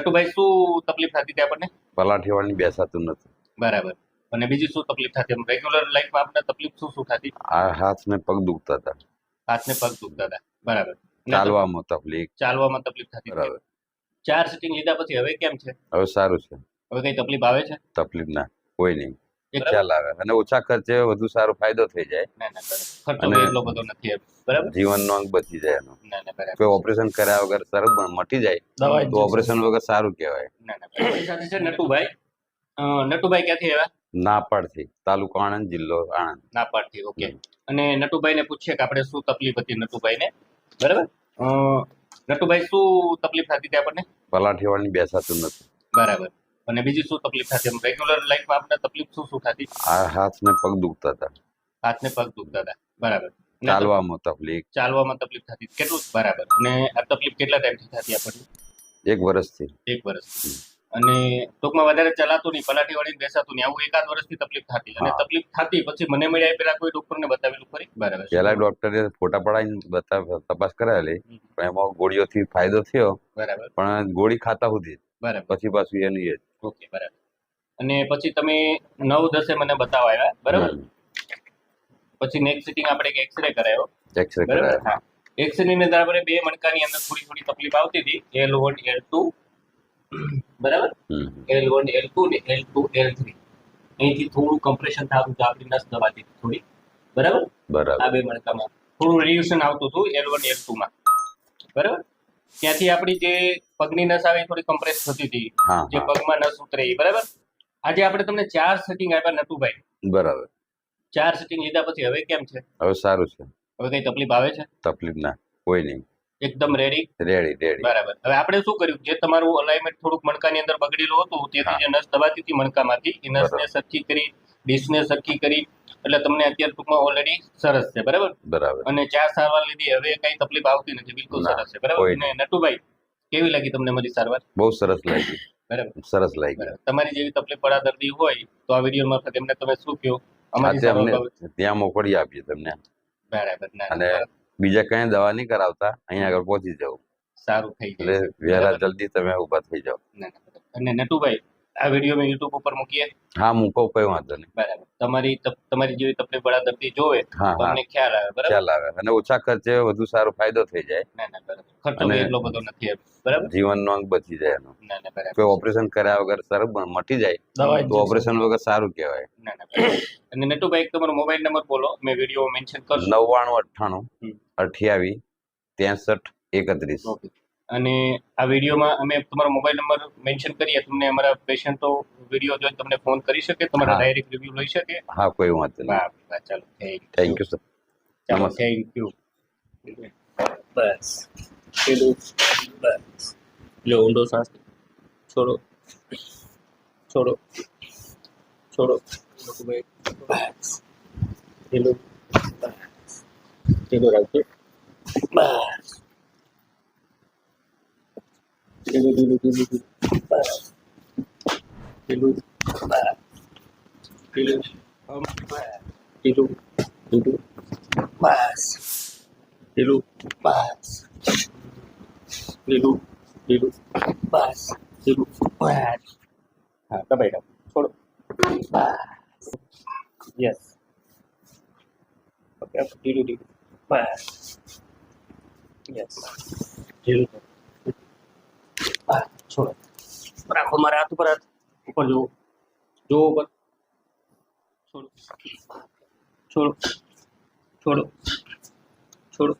તકલીફ થતી હતી આપણને? પલાઠીવાળની બેસાતું નથી. બરાબર. અને બીજી શું તકલીફ થતી? રેગ્યુલર લાઈફમાં આપણે તકલીફ શું શું થતી? આ હાથ ને પગ દુખતા હતા. હાથને પગ દુખતા હતા. બરાબર. ચાલવામાં તકલીફ. ચાલવામાં તકલીફ થતી બરાબર. ચાર સિટિંગ લીધા પછી હવે કેમ છે? હવે સારું છે. હવે કઈ તકલીફ આવે છે? તકલીફ ના કોઈ નહીં. ખ્યાલ આવે અને ઓછા ખર્ચે વધુ સારો ફાયદો થઈ જાય. અને- એટલો બધો નથી બરાબર? જીવનનો અંગ બચી જાય એનો. કોઈ ઓપરેશન કર્યા વગર મ- મટી જાય તો ઓપરેશન વગર સારું કહેવાય. છે નટુભાઈ? નટુભાઈ ક્યાંથી આવ્યા? નાપાડથી તાલુકો આણંદ જિલ્લો આણંદ. નાપાડથી ઓકે. અને નટુભાઈને પૂછીએ કે આપણે શું તકલીફ હતી નટુભાઈને? બરાબર? નટુભાઈ શું તકલીફ થતી હતી આપણને? પલાઠીવાળની બેસાતું નથી. બરાબર. અને બીજી શું તકલીફ થતી? એમ રેગ્યુલર લાઈફમાં આપણે તકલીફ શું શું થતી? આ હાથ ને પગ દુખતા હતા. હાથને પગ દુખતા હતા. બરાબર. ચાલવામાં તકલીફ. ચાલવામાં તકલીફ થતી. કેટલું? બરાબર. અને આ તકલીફ કેટલા ટાઈમથી થતી આપણને? એક વર્ષથી એક વર્ષથી અને ટૂંકમાં વધારે ચલાતું નહીં પલાટી વળીને બેસાતું નહીં. આવું એકાદ વર્ષથી તકલીફ થતી. અને તકલીફ થતી પછી મને મળ્યા પેલા કોઈ ડોક્ટરને બતાવેલું ખરી? બરાબર. પેલા ડોક્ટરે ફોટા પડાવીને બતાવ તપાસ કરાયેલી પણ એમાં ગોળીઓથી ફાયદો થયો. બરાબર. પણ ગોળી ખાતા સુધી. બરાબર. પછી પાછું એનું એ જ. ઓકે બરાબર. અને પછી તમે નવ દસે મને બતાવવા આવ્યા બરાબર? પછી નેક્સ્ટ સિટિંગ આપણે એક એક્સરે કરાયો. એક્સરે બરાબર? હા. એક્સરે ની અંદર આપણે બે મણકાની અંદર થોડી થોડી તકલીફ આવતી હતી. એલ વન એલ ટુ બરાબર. એલ વન એલ ટુ ને એલ ટુ એલ થ્રી અહીંથી થોડું કમ્પ્રેશન થતું હતું આપણી નસ દબાતી થોડી. બરાબર? બરાબર. આ બે મણકામાં થોડું રિડ્યુશન આવતું હતું એલ વન એલ ટુમાં બરાબર? ત્યાંથી આપણી જે પગની નસ આવે એ થોડી કમ્પ્રેસ થતી હતી. જે પગમાં નસ ઉતરે એ બરાબર? આજે આપણે તમને ચાર સેટિંગ આપ્યા નટુભાઈ. બરાબર. ચાર સેટિંગ લીધા પછી હવે કેમ છે? હવે સારું છે. હવે કઈ તકલીફ આવે છે? તકલીફ ના કોઈ નહીં. એકદમ રેડી રેડી રેડી બરાબર. હવે આપણે શું કર્યું? જે તમારું અલાઇનમેન્ટ થોડુંક મણકાની અંદર બગડેલું હતું તેથી જે નસ દબાતી હતી મણકામાંથી એ નસને સરખી કરી ડીશને સરખી કરી એટલે તમને અત્યારે ટૂંકમાં ઓલરેડી સરસ છે બરાબર? બરાબર. અને ચાર સારવાર લીધી હવે કઈ તકલીફ આવતી નથી બિલકુલ સરસ છે બરાબર? અને નટુભાઈ કેવી લાગી તમને મારી સારવાર? બહુ સરસ લાગી. બરાબર. સરસ લાગી. તમારી જેવી તકલીફ પડા દર્દી હોય તો આ વીડિયો મારફત એમને તમે શું કહો? અમારી અમને ત્યાં મોકલી આપીએ તમને. બરાબર અને બીજા કઈ દવા નહીં કરાવતા અહીંયા આગળ પહોંચી જાવ સારું થઈ એટલે જાય વહેલા જલ્દી તમે ઊભા થઈ જાઓ. અને નટુભાઈ આ વીડિયો મેં યુટ્યુબ ઉપર મૂકીએ હા મૂકો કોઈ વાંધો નહીં. બરાબર. તમારી તમારી જેવી તકલીફ વાળા દર્દી જોવે હા તો હા અમને ખ્યાલ આવે બરાબર? ખ્યાલ આવે. અને ઓછા ખર્ચે વધુ સારો ફાયદો થઈ જાય. ના ના બરાબર. ખર્ચો એટલો બધો નથી બરાબર? જીવનનો અંગ બચી જાય એનો. ના ના બરાબર. કોઈ ઓપરેશન કર્યા વગર સર મટી જાય. તો ઓપરેશન વગર સારું કહેવાય. ના ના બરાબર. અને નટુભાઈ એક તમારો મોબાઈલ નંબર બોલો. મેં વીડિયો મેન્શન કરશું નવ્વાણું અઠ્ઠાણું અઠ્યાવીસ ત્રેસઠ એકત્રીસ. ઓકે અને આ વિડીયોમાં અમે તમારો મોબાઈલ નંબર મેન્શન કરીએ તમને અમારા પેશન્ટો વીડિયો જોઈને તમને ફોન કરી શકે તમારા હા. ડાયરેક્ટ રિવ્યુ લઈ શકે. હા કોઈ વાંધો નહીં. વાહ, ચાલો થેન્ક થેન્ક યુ સર ચાલો. થેન્ક યુ બસ. પેલું બસ. લો ઊંડો શ્વાસ. છોડો. છોડો. છોડો. બસ. પેલું પેલું રાખજો. બસ. પેલું પેલું પેલું પેલું બસ પેલું બસ પેલું હમ, બસ પેલું પેલું બસ લીલું બસ લીલું લીલું બસ લીલું બસ હા દબાઈ દો છોડો બસ યસ ઓકે લીલું લીલું બસ યસ લીલું બસ છોડો. રાખો મારા હાથ ઉપર હાથ ઉપર જુઓ જુઓ ઉપર. છોડો. છોડો. છોડો. છોડો.